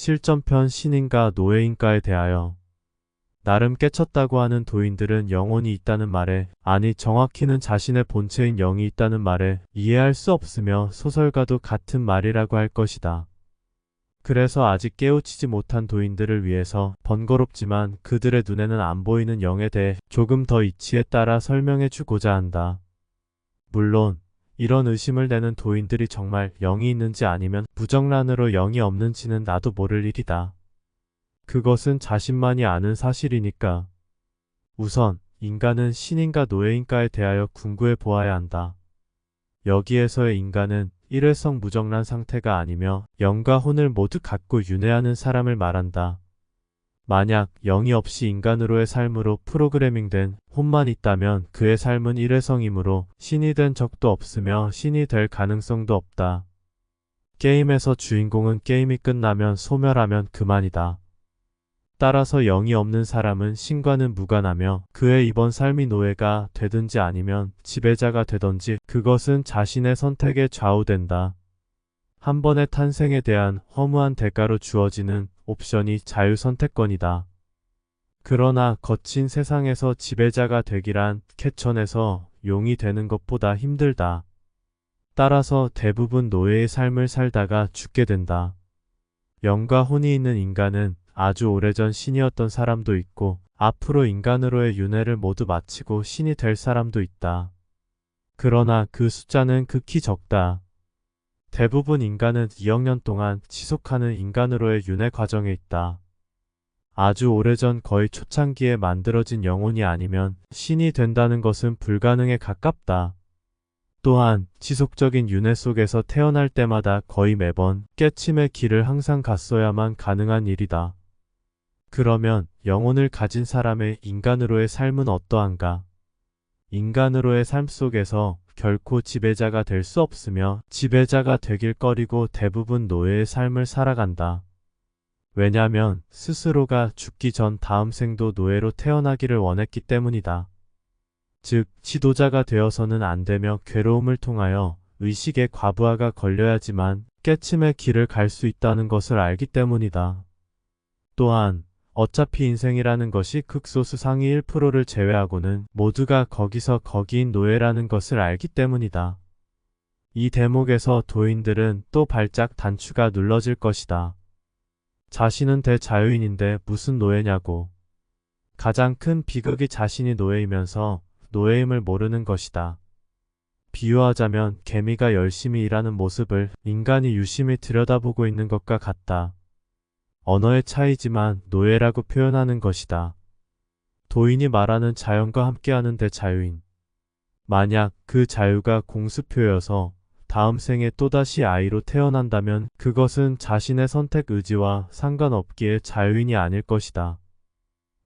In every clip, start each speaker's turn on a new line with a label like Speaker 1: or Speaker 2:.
Speaker 1: 실전편 신인과 노예인가에 대하여 나름 깨쳤다고 하는 도인들은 영혼이 있다는 말에 아니 정확히는 자신의 본체인 영이 있다는 말에 이해할 수 없으며 소설가도 같은 말이라고 할 것이다. 그래서 아직 깨우치지 못한 도인들을 위해서 번거롭지만 그들의 눈에는 안 보이는 영에 대해 조금 더 이치에 따라 설명해 주고자 한다. 물론 이런 의심을 내는 도인들이 정말 영이 있는지 아니면 부정란으로 영이 없는지는 나도 모를 일이다. 그것은 자신만이 아는 사실이니까. 우선 인간은 신인가 노예인가에 대하여 궁구해 보아야 한다. 여기에서의 인간은 일회성 무정란 상태가 아니며 영과 혼을 모두 갖고 윤회하는 사람을 말한다. 만약 영이 없이 인간으로의 삶으로 프로그래밍된 혼만 있다면 그의 삶은 일회성이므로 신이 된 적도 없으며 신이 될 가능성도 없다. 게임에서 주인공은 게임이 끝나면 소멸하면 그만이다. 따라서 영이 없는 사람은 신과는 무관하며 그의 이번 삶이 노예가 되든지 아니면 지배자가 되든지 그것은 자신의 선택에 좌우된다. 한 번의 탄생에 대한 허무한 대가로 주어지는 옵션이 자유선택권이다. 그러나 거친 세상에서 지배자가 되기란 캐천에서 용이 되는 것보다 힘들다. 따라서 대부분 노예의 삶을 살다가 죽게 된다. 영과 혼이 있는 인간은 아주 오래전 신이었던 사람도 있고 앞으로 인간으로의 윤회를 모두 마치고 신이 될 사람도 있다. 그러나 그 숫자는 극히 적다. 대부분 인간은 2억 년 동안 지속하는 인간으로의 윤회 과정에 있다. 아주 오래전 거의 초창기에 만들어진 영혼이 아니면 신이 된다는 것은 불가능에 가깝다. 또한 지속적인 윤회 속에서 태어날 때마다 거의 매번 깨침의 길을 항상 갔어야만 가능한 일이다. 그러면 영혼을 가진 사람의 인간으로의 삶은 어떠한가? 인간으로의 삶 속에서 결코 지배자가 될 수 없으며 지배자가 되길 꺼리고 대부분 노예의 삶을 살아간다. 왜냐면 스스로가 죽기 전 다음 생도 노예로 태어나기를 원했기 때문이다. 즉, 지도자가 되어서는 안 되며 괴로움을 통하여 의식의 과부하가 걸려야지만 깨침의 길을 갈 수 있다는 것을 알기 때문이다. 또한 어차피 인생이라는 것이 극소수 상위 1%를 제외하고는 모두가 거기서 거기인 노예라는 것을 알기 때문이다. 이 대목에서 도인들은 또 발작 단추가 눌러질 것이다. 자신은 대자유인인데 무슨 노예냐고. 가장 큰 비극이 자신이 노예이면서 노예임을 모르는 것이다. 비유하자면 개미가 열심히 일하는 모습을 인간이 유심히 들여다보고 있는 것과 같다. 언어의 차이지만 노예라고 표현하는 것이다. 도인이 말하는 자연과 함께하는 대자유인. 만약 그 자유가 공수표여서 다음 생에 또다시 아이로 태어난다면 그것은 자신의 선택 의지와 상관없기에 자유인이 아닐 것이다.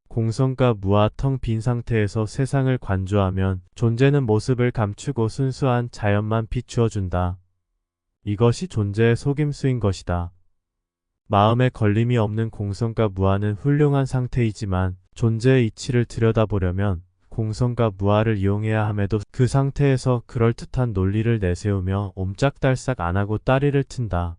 Speaker 1: 공성과 무아 텅 빈 상태에서 세상을 관조하면 존재는 모습을 감추고 순수한 자연만 비추어준다. 이것이 존재의 속임수인 것이다. 마음에 걸림이 없는 공성과 무아는 훌륭한 상태이지만 존재의 이치를 들여다보려면 공성과 무아를 이용해야 함에도 그 상태에서 그럴듯한 논리를 내세우며 옴짝달싹 안하고 따리를 튼다.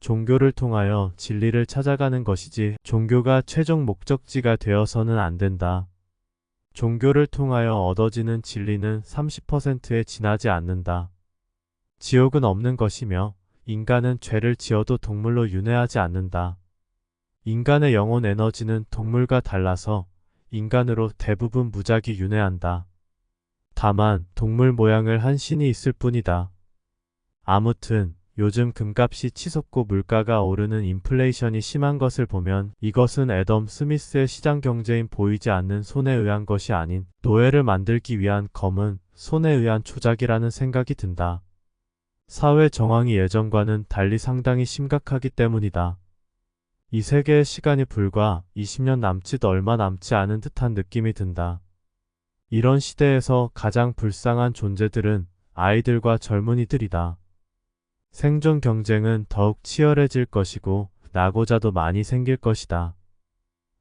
Speaker 1: 종교를 통하여 진리를 찾아가는 것이지 종교가 최종 목적지가 되어서는 안 된다. 종교를 통하여 얻어지는 진리는 30%에 지나지 않는다. 지옥은 없는 것이며 인간은 죄를 지어도 동물로 윤회하지 않는다. 인간의 영혼 에너지는 동물과 달라서 인간으로 대부분 무작위 윤회한다. 다만 동물 모양을 한 신이 있을 뿐이다. 아무튼 요즘 금값이 치솟고 물가가 오르는 인플레이션이 심한 것을 보면 이것은 애덤 스미스의 시장 경제인 보이지 않는 손에 의한 것이 아닌 노예를 만들기 위한 검은 손에 의한 조작이라는 생각이 든다. 사회 정황이 예전과는 달리 상당히 심각하기 때문이다. 이 세계의 시간이 불과 20년 남짓 얼마 남지 않은 듯한 느낌이 든다. 이런 시대에서 가장 불쌍한 존재들은 아이들과 젊은이들이다. 생존 경쟁은 더욱 치열해질 것이고 나고자도 많이 생길 것이다.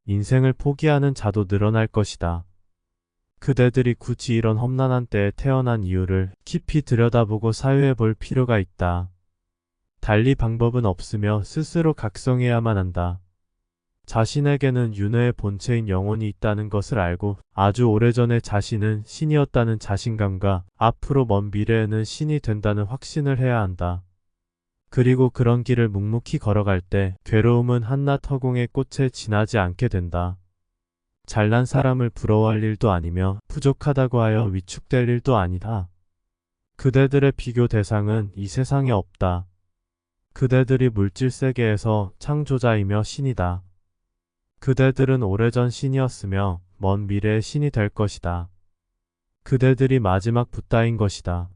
Speaker 1: 인생을 포기하는 자도 늘어날 것이다. 그대들이 굳이 이런 험난한 때에 태어난 이유를 깊이 들여다보고 사유해 볼 필요가 있다. 달리 방법은 없으며 스스로 각성해야만 한다. 자신에게는 윤회의 본체인 영혼이 있다는 것을 알고 아주 오래전에 자신은 신이었다는 자신감과 앞으로 먼 미래에는 신이 된다는 확신을 해야 한다. 그리고 그런 길을 묵묵히 걸어갈 때 괴로움은 한낱 허공의 꽃에 지나지 않게 된다. 잘난 사람을 부러워할 일도 아니며 부족하다고 하여 위축될 일도 아니다. 그대들의 비교 대상은 이 세상에 없다. 그대들이 물질 세계에서 창조자이며 신이다. 그대들은 오래전 신이었으며 먼 미래의 신이 될 것이다. 그대들이 마지막 붓다인 것이다.